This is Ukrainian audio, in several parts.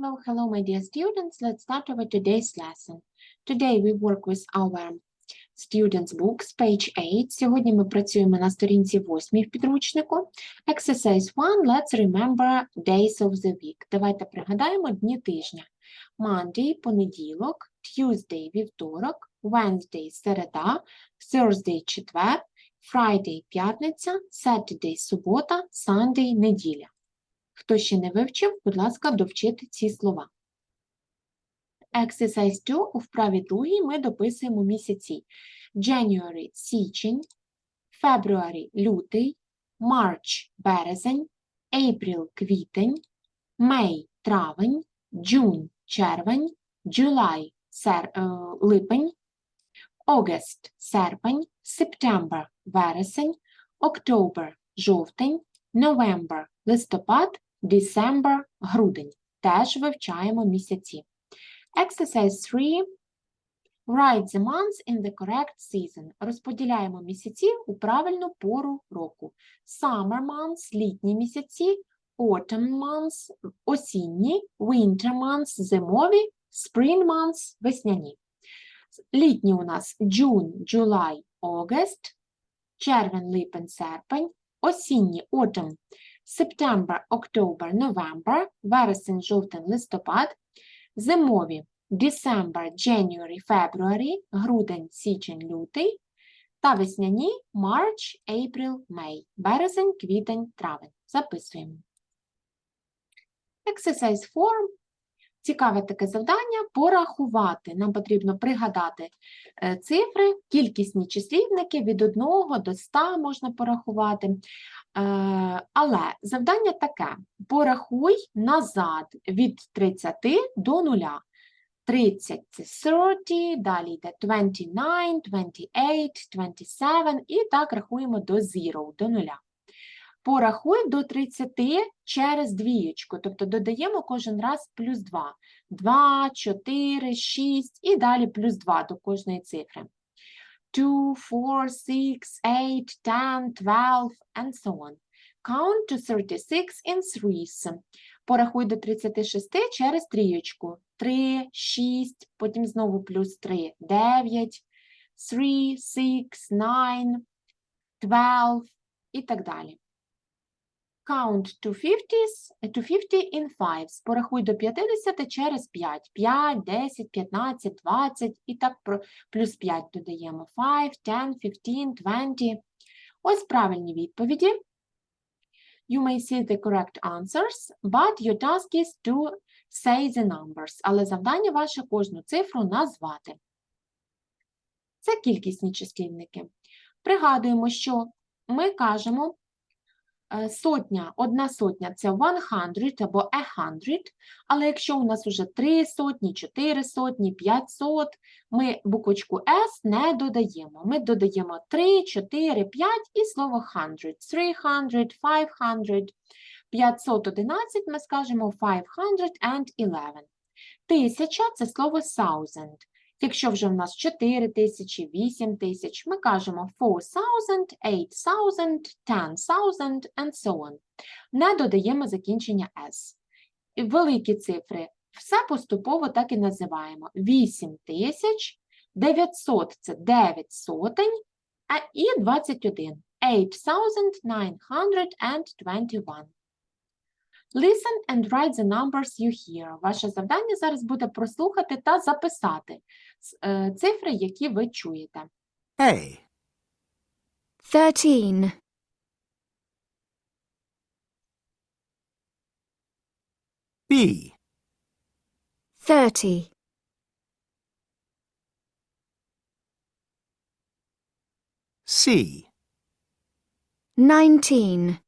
Hello, hello, my dear students. Let's start our today's lesson. Today we work with our students' books, page 8. Сьогодні ми працюємо на сторінці 8 в підручнику. Exercise 1. Let's remember days of the week. Давайте пригадаємо дні тижня. Monday – понеділок, Tuesday – вівторок, Wednesday – середа, Thursday – четвер, Friday – п'ятниця, Saturday – субота, Sunday – неділя. Хто ще не вивчив, будь ласка, довчити ці слова. Exercise 2 у вправі другій ми дописуємо місяці. January – січень, February – лютий, March – березень, April – квітень, May – травень, June – червень, July – сер... е, липень, August – серпень, September – вересень, October – жовтень, November – листопад, December – грудень. Теж вивчаємо місяці. Exercise 3. Write the months in the correct season. Розподіляємо місяці у правильну пору року. Summer months – літні місяці, autumn months – осінні, winter months – зимові, spring months – весняні. Літні у нас June, July, August, червень, липень, серпень, осінні autumn, September, October, November, вересень, жовтень, листопад, зимові December, January, February, грудень, січень, лютий та весняні March, April, May, березень, квітень, травень. Записуємо. Exercise 4. Цікаве таке завдання порахувати. Нам потрібно пригадати е, цифри, кількісні числівники від 1 до 100 можна порахувати. Е, Але завдання таке: порахуй назад від 30 до 0. 30 це 30, далі йде 29, 28, 27 і так рахуємо до 0, до 0. Порахуй до 30 через двієчку, тобто додаємо кожен раз плюс 2. 2, 4, 6 і далі плюс 2 до кожної цифри. 2, 4, 6, 8, 10, 12, and so on. Count to 36 in threes. Порахуй до 36 через трієчку. 3, 6, потім знову плюс 3, 9, 3, 6, 9, 12 і так далі. Count to 50s, to 50 in fives. Порахуй до 50 через 5. 5, 10, 15, 20 і так плюс 5 додаємо. 5, 10, 15, 20. Ось правильні відповіді. You may see the correct answers, but your task is to say the numbers. Але завдання ваше кожну цифру назвати. Це кількісні числівники. Пригадуємо, що ми кажемо сотня, одна сотня це 100 або a hundred, але якщо у нас вже три сотні, чотири сотні, 500, ми буквочку S не додаємо. Ми додаємо 3, 4, 5 і слово hundred. 300, 500, 511 ми скажемо 511. Тисяча – це слово thousand. Якщо вже в нас 4 тисячі, 8 тисяч, ми кажемо 4000, 8000, 10000 and so on. Не додаємо закінчення s. Великі цифри все поступово так і називаємо. 8 тисяч, 900 – це 9 сотень, а і 21. 8921. Listen and write the numbers you hear. Ваше завдання зараз буде прослухати та записати е, цифри, які ви чуєте. A. 13, B. 30, 19,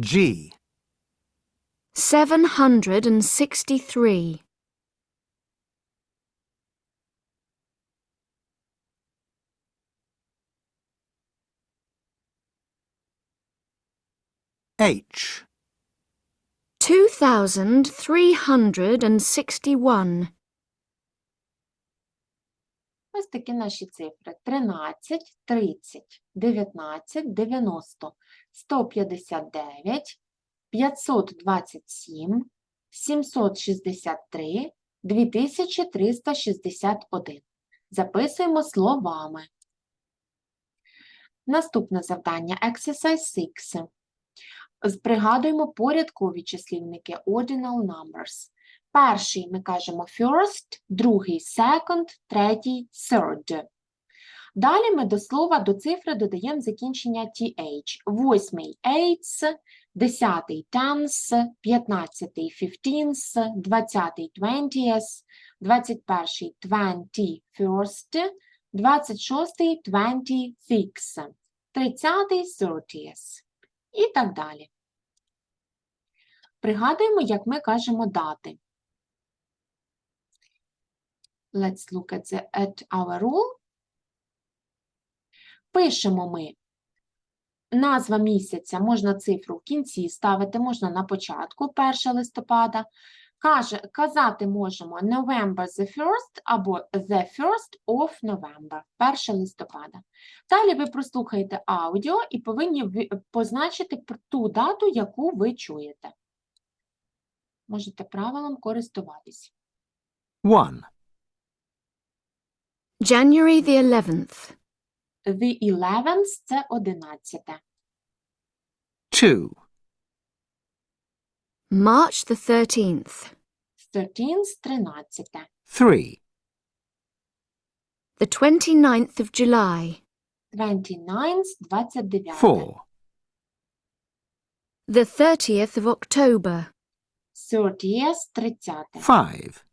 G, 763. H, 2361. Ось такі наші цифри: 13, 30, 19, 90, 159, 527, 763, 2361. Записуємо словами. Наступне завдання Exercise 6. Пригадуємо порядкові числівники Ordinal Numbers. Перший ми кажемо first, другий second, третій third. Далі ми до слова, до цифри додаємо закінчення th. Восьмий eighths, десятий tenths, п'ятнадцятий fifteenths, двадцятий twentieths, двадцять перший twenty first, двадцять шостий twenty fifths, тридцятий thirtieth і так далі. Пригадуємо, як ми кажемо дати. Let's look at, the, at our rule. Пишемо ми назва місяця, можна цифру в кінці ставити, можна на початку, 1 листопада. Каже, казати можемо November the 1st або the 1st of November, 1 листопада. Далі ви прослухаєте аудіо і повинні позначити ту дату, яку ви чуєте. Можете правилом користуватись. 1, January the 11th. The 11th – це 11. 2, March the 13th. 13th – 13. 3, The 29th of July. 29th – 29. 4, The 30th of October. 30th – 30. 5,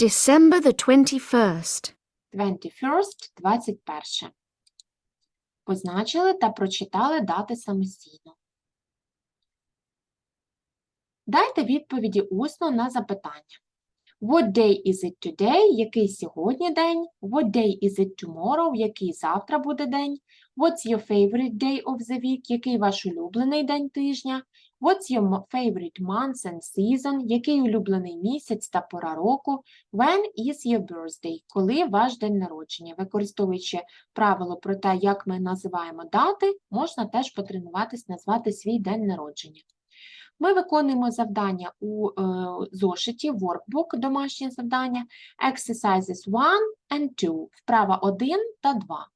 December the 21st. 21st – 21. Позначили та прочитали дати самостійно. Дайте відповіді усно на запитання. What day is it today? Який сьогодні день? What day is it tomorrow? Який завтра буде день? What's your favorite day of the week? Який ваш улюблений день тижня? What's your favorite month and season? Який улюблений місяць та пора року? When is your birthday? Коли ваш день народження? Використовуючи правило про те, як ми називаємо дати, можна теж потренуватись назвати свій день народження. Ми виконуємо завдання у е, зошиті workbook, домашнє завдання, exercises 1 and 2, вправа 1 та 2.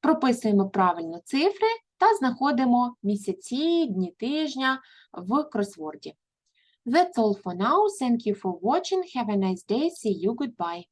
Прописуємо правильно цифри та знаходимо місяці, дні тижня в кросворді. That's all for now. Thank you for watching. Have a nice day. See you. Goodbye.